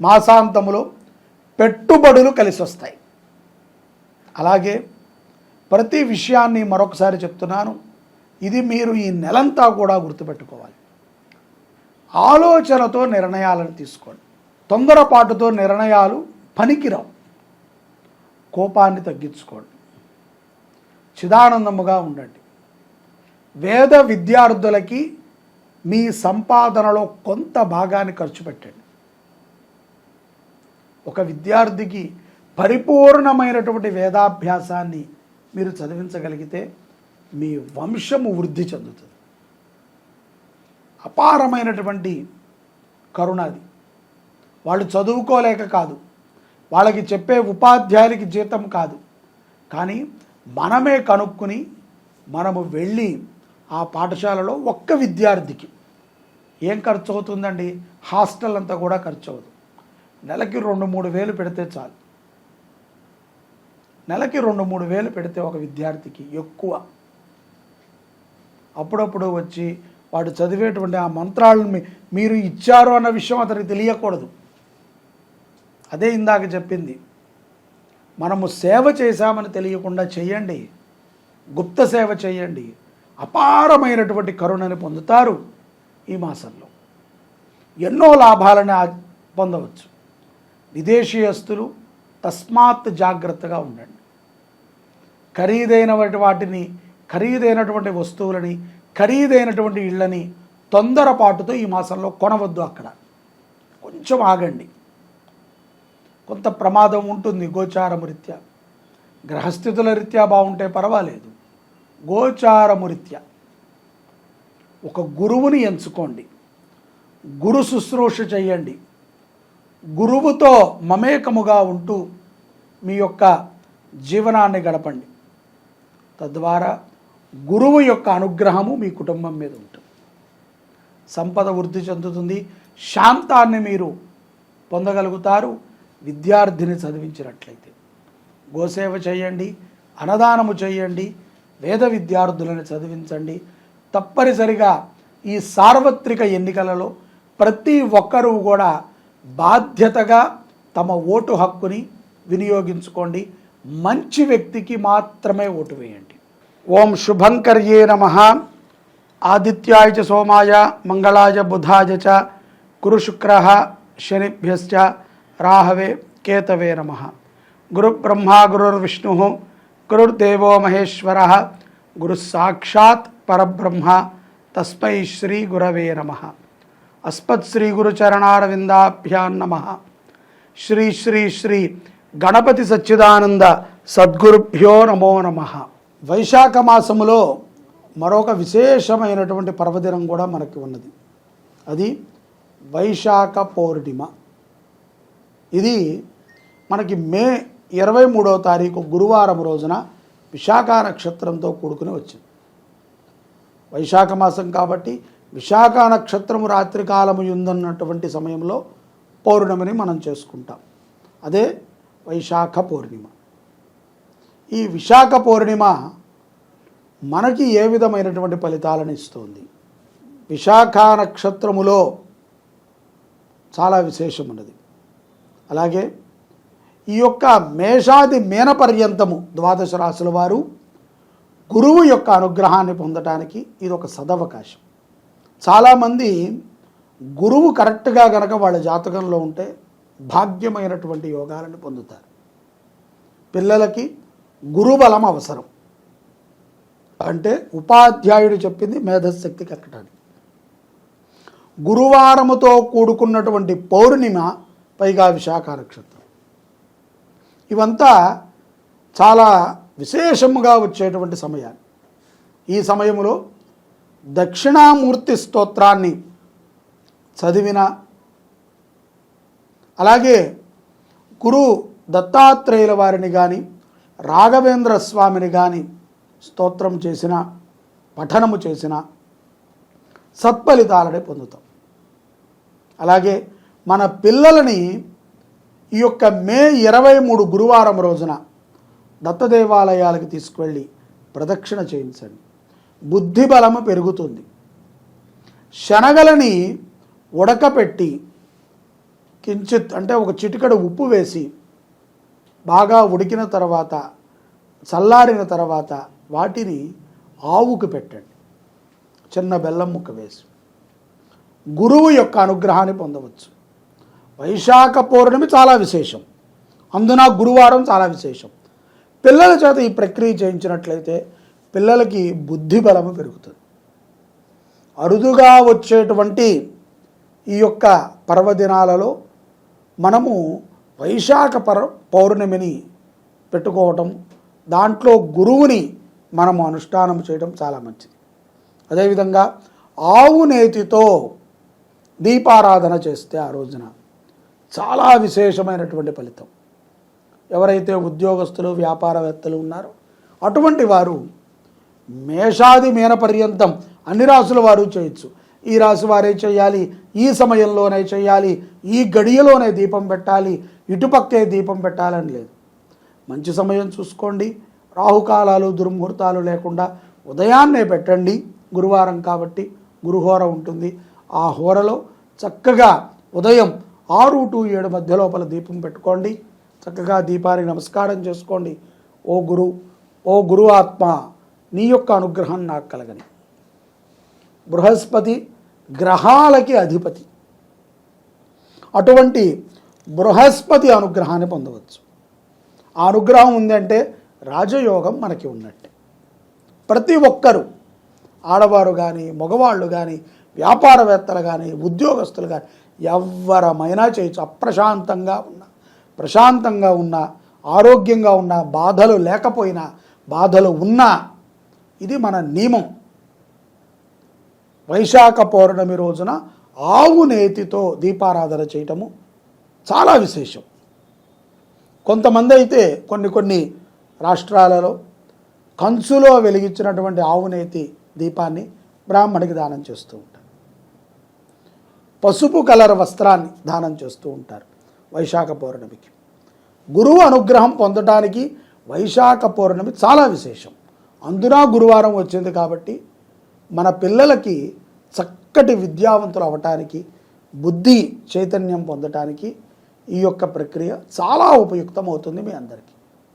మాసాంతములో పెట్టుబడులు కలిసి వస్తాయి. అలాగే ప్రతి విషయాన్ని మరొకసారి చెప్తున్నాను. ఇది మీరు ఈ నెలంతా కూడా గుర్తుపెట్టుకోవాలి. ఆలోచనతో నిర్ణయాలను తీసుకోండి. తొందరపాటుతో నిర్ణయాలు పనికిరావు. కోపాన్ని తగ్గించుకోండి. చిదానందముగా ఉండండి. వేద విద్యార్థులకి మీ సంపాదనలో కొంత భాగాన్ని ఖర్చు పెట్టండి. ఒక విద్యార్థికి పరిపూర్ణమైనటువంటి వేదాభ్యాసాన్ని మీరు చదివించగలిగితే మీ వంశము వృద్ధి చెందుతుంది. అపారమైనటువంటి కరుణాది వాళ్ళు చదువుకోలేక కాదు. వాళ్ళకి చెప్పే ఉపాధ్యాయులకి జీతం కాదు. కానీ మనమే కనుక్కుని మనము వెళ్ళి ఆ పాఠశాలలో ఒక్క విద్యార్థికి ఏం ఖర్చు అవుతుందండి హాస్టల్ అంతా కూడా ఖర్చు అవుతుంది నెలకి రెండు మూడు వేలు పెడితే చాలు. నెలకి రెండు మూడు వేలు పెడితే ఒక విద్యార్థికి ఎక్కువ. అప్పుడప్పుడు వచ్చి వాడు చదివేటువంటి ఆ మంత్రాలను మీరు ఇచ్చారు అన్న విషయం అతనికి తెలియకూడదు. అదే ఇందాక చెప్పింది. మనము సేవ చేశామని తెలియకుండా చేయండి. గుప్త సేవ చేయండి. అపారమైనటువంటి కరుణని పొందుతారు ఈ మాసంలో. ఎన్నో లాభాలను పొందవచ్చు. విదేశీయస్తులు తస్మాత్ జాగ్రత్తగా ఉండండి. ఖరీదైన వాటిని ఖరీదైనటువంటి వస్తువులని ఖరీదైనటువంటి ఇళ్ళని తొందరపాటుతో ఈ మాసంలో కొనవద్దు అక్కడ. కొంచెం ఆగండి. కొంత ప్రమాదం ఉంటుంది గోచారము రీత్యా. గ్రహస్థితుల రీత్యా బాగుంటే పర్వాలేదు. గోచారము రీత్యా. ఒక గురువుని ఎంచుకోండి. గురు శుశ్రూష చేయండి. గురువుతో మమేకముగా ఉంటూ మీ యొక్క జీవనాన్ని గడపండి. తద్వారా గురువు యొక్క అనుగ్రహము మీ కుటుంబం మీద ఉంటుంది. సంపద వృద్ధి చెందుతుంది. శాంతాన్ని మీరు పొందగలుగుతారు. విద్యార్థిని చదివించినట్లయితే. గోసేవ చేయండి అన్నదానము చేయండి వేద విద్యార్థులను చదివించండి. తప్పనిసరిగా ఈ సార్వత్రిక ఎన్నికలలో ప్రతి ఒక్కరూ కూడా బాధ్యతగా తమ ఓటు హక్కుని వినియోగించుకోండి. మంచి వ్యక్తికి మాత్రమే ఓటు వేయండి. ఓం శుభంకర్యే నమ. ఆదిత్యాయ చ సోమాయ మంగళాయ బుధాయ చ గురు శుక్ర శనిభ్యశ్చ రాహవే కేతవే నమ. గురుబ్రహ్మా గురుర్విష్ణు గురుర్దేవో మహేశ్వర గురుసాక్షాత్ పరబ్రహ్మ తస్మై శ్రీ గురవే నమ. అస్మత్ శ్రీ గురుచరణారవిందాభ్యాం నమ. శ్రీ శ్రీ శ్రీ గణపతి సచ్చిదానంద సద్గురుభ్యో నమో నమ. వైశాఖ మాసములో మరొక విశేషమైనటువంటి పర్వదినం కూడా మనకి ఉన్నది. అది వైశాఖ పౌర్ణిమ. ఇది మనకి మే ఇరవై మూడవ తారీఖు గురువారం రోజున విశాఖ నక్షత్రంతో కూడుకుని వచ్చింది. వైశాఖ మాసం కాబట్టి విశాఖ నక్షత్రము రాత్రికాలము ఉందన్నటువంటి సమయంలో పౌర్ణమిని మనం చేసుకుంటాం. అదే వైశాఖ పౌర్ణిమ. ఈ విశాఖ పౌర్ణిమ మనకి ఏ విధమైనటువంటి ఫలితాలను ఇస్తుంది? విశాఖ నక్షత్రములో చాలా విశేషం ఉన్నది అలాగే ఈ యొక్క మేషాది మేన పర్యంతము ద్వాదశ రాశుల వారు గురువు యొక్క అనుగ్రహాన్ని పొందటానికి ఇది ఒక సదవకాశం. చాలామంది గురువు కరెక్ట్గా గనక వాళ్ళ జాతకంలో ఉంటే భాగ్యమైనటువంటి యోగాలను పొందుతారు. పిల్లలకి గురుబలం అవసరం. అంటే ఉపాధ్యాయుడు చెప్పింది మేధశక్తి కక్కటానికి. గురువారముతో కూడుకున్నటువంటి పౌర్ణిమ పైగా విశాఖ నక్షత్రం ఇవంతా చాలా విశేషముగా వచ్చేటువంటి సమయాలు. ఈ సమయంలో దక్షిణామూర్తి స్తోత్రాన్ని చదివిన అలాగే గురు దత్తాత్రేయుల వారిని కానీ రాఘవేంద్ర స్వామిని కానీ స్తోత్రం చేసిన పఠనము చేసిన సత్ఫలితాలనే పొందుతాం. అలాగే మన పిల్లలని ఈ యొక్క మే ఇరవై మూడు గురువారం రోజున దత్త దేవాలయాలకు తీసుకువెళ్ళి ప్రదక్షిణ చేయించండి. బుద్ధి బలము పెరుగుతుంది. శనగలని ఉడకపెట్టి కించిత్ అంటే ఒక చిటికడ ఉప్పు వేసి బాగా ఉడికిన తర్వాత చల్లారిన తర్వాత వాటిని ఆవుకు పెట్టండి. చిన్న బెల్లం ముక్క వేసి. గురువు యొక్క అనుగ్రహాన్ని పొందవచ్చు. వైశాఖ పౌర్ణమి చాలా విశేషం. అందున గురువారం చాలా విశేషం. పిల్లల చేత ఈ ప్రక్రియ చేయించినట్లయితే పిల్లలకి బుద్ధి బలము పెరుగుతుంది. అరుదుగా వచ్చేటువంటి ఈ యొక్క పర్వదినాలలో మనము వైశాఖ పర్వ పౌర్ణమిని పెట్టుకోవటం దాంట్లో గురువుని మనము అనుష్ఠానం చేయడం చాలా మంచిది. అదేవిధంగా ఆవు నేతితో దీపారాధన చేస్తే ఆ రోజున చాలా విశేషమైనటువంటి ఫలితం. ఎవరైతే ఉద్యోగస్తులు వ్యాపారవేత్తలు ఉన్నారో అటువంటి వారు మేషాది మీన పర్యంతం అన్ని రాసుల వారు చేయొచ్చు. ఈ రాశి వారే చేయాలి ఈ సమయంలోనే చేయాలి ఈ గడియలోనే దీపం పెట్టాలి ఇటుపక్కే దీపం పెట్టాలని లేదు. మంచి సమయం చూసుకోండి. రాహుకాలాలు దుర్ముహూర్తాలు లేకుండా ఉదయాన్నే పెట్టండి. గురువారం కాబట్టి గురుహోర ఉంటుంది. ఆ హోరలో చక్కగా ఉదయం ఆరు టు ఏడు మధ్య లోపల దీపం పెట్టుకోండి. చక్కగా దీపానికి నమస్కారం చేసుకోండి. ఓ గురు ఓ గురు ఆత్మ నీ యొక్క అనుగ్రహం నాకు కలగని. బృహస్పతి గ్రహాలకి అధిపతి. అటువంటి బృహస్పతి అనుగ్రహాన్ని పొందవచ్చు. ఆ అనుగ్రహం ఉందంటే రాజయోగం మనకి ఉన్నట్టే. ప్రతి ఒక్కరూ ఆడవారు కానీ మగవాళ్ళు కానీ వ్యాపారవేత్తలు కానీ ఉద్యోగస్తులు కానీ ఎవరమైనా చేయొచ్చు. అప్రశాంతంగా ఉన్న ప్రశాంతంగా ఉన్న ఆరోగ్యంగా ఉన్న బాధలు లేకపోయినా బాధలు ఉన్నా ఇది మన నియమం. వైశాఖ పౌర్ణమి రోజున ఆవు నేతితో దీపారాధన చేయటము చాలా విశేషం. కొంతమంది అయితే కొన్ని కొన్ని రాష్ట్రాలలో కంచులో వెలిగించినటువంటి ఆవునేతి దీపాన్ని బ్రాహ్మణికి దానం చేస్తూ ఉంటారు. పసుపు కలర్ వస్త్రాన్ని దానం చేస్తూ ఉంటారు వైశాఖ పౌర్ణమికి. గురువు అనుగ్రహం పొందడానికి వైశాఖ పౌర్ణమి చాలా విశేషం. అందున గురువారం వచ్చింది కాబట్టి మన పిల్లలకి చక్కటి విద్యావంతులు అవటానికి బుద్ధి చైతన్యం పొందటానికి ఈ యొక్క ప్రక్రియ చాలా ఉపయుక్తం అవుతుంది మీ అందరికీ.